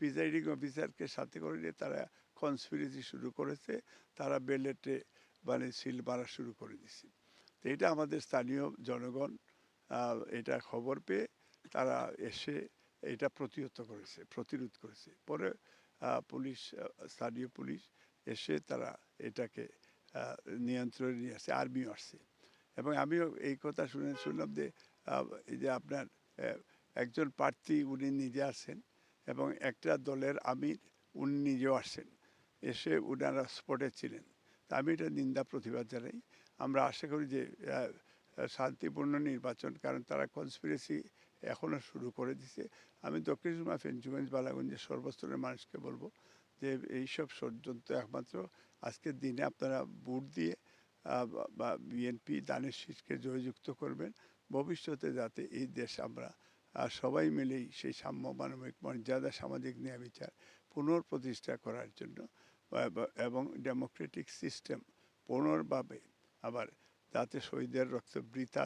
Presiding অফিসারকে সাথে করে নিয়ে তারা কনস্পিরেসি শুরু করেছে, তারা বেলেটে মানে সিল মারা শুরু করে দিছে তো এটা আমাদের স্থানীয় জনগণ এটা খবর পেয়ে তারা এসে এটা প্রতিহত করেছে, প্রতিরোধ করেছে। পরে পুলিশ স্থানীয় পুলিশ এসে তারা এটাকে নিয়ন্ত্রণে নিয়ে আসছে আর্মিও আসছে এবং আমিও এই কথা শুনে শুনলাম যে এই যে আপনার একজন প্রার্থী উনি নিজে আসেন এবং একটা দলের আমির, উনি নিজেও আসেন। এসে উনারা স্পটে ছিলেন। তা আমি এটা নিন্দা, প্রতিবাদ জানাই। আমরা আশা করি যে শান্তিপূর্ণ নির্বাচন, কারণ তারা কনস্পিরেসি এখনও শুরু করে দিছে। আমি দক্ষিণ সুরমা ফেঞ্চুগঞ্জ বালাগঞ্জের সর্বস্তরের মানুষকে বলব যে, এইসব ষড়যন্ত্র একমাত্র আজকের দিনে আপনারা ভোট দিয়ে বা- বিএনপি দানের শীষকে জয়যুক্ত করবেন। ভবিষ্যতে যাতে এই দেশ আমরা আহ, সবাই মিলেই সেই সাম্য মানবিক মর্যাদা সামাজিক ন্যায় বিচার পুনঃপ্রতিষ্ঠা করার জন্য এবং ডেমোক্রেটিক সিস্টেম পুনর্ভাবে আবার যাতে শহীদের রক্ত বৃথা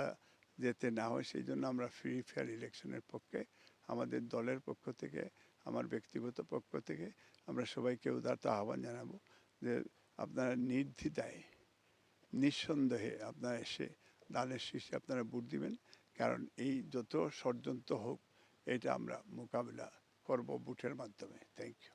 যেতে না হয় সেই জন্য আমরা ফ্রি ফেয়ার ইলেকশনের পক্ষে আমাদের দলের পক্ষ থেকে আমার ব্যক্তিগত পক্ষ থেকে আমরা সবাইকে উদারত আহ্বান জানাব যে আপনারা নির্দ্বিধায় নিঃসন্দেহে আপনারা এসে দানের শীর্ষে আপনারা ভোট দিবেন। কারণ এই যত ষড়যন্ত্র হোক এটা আমরা মোকাবিলা করব বুটের মাধ্যমে। Thank you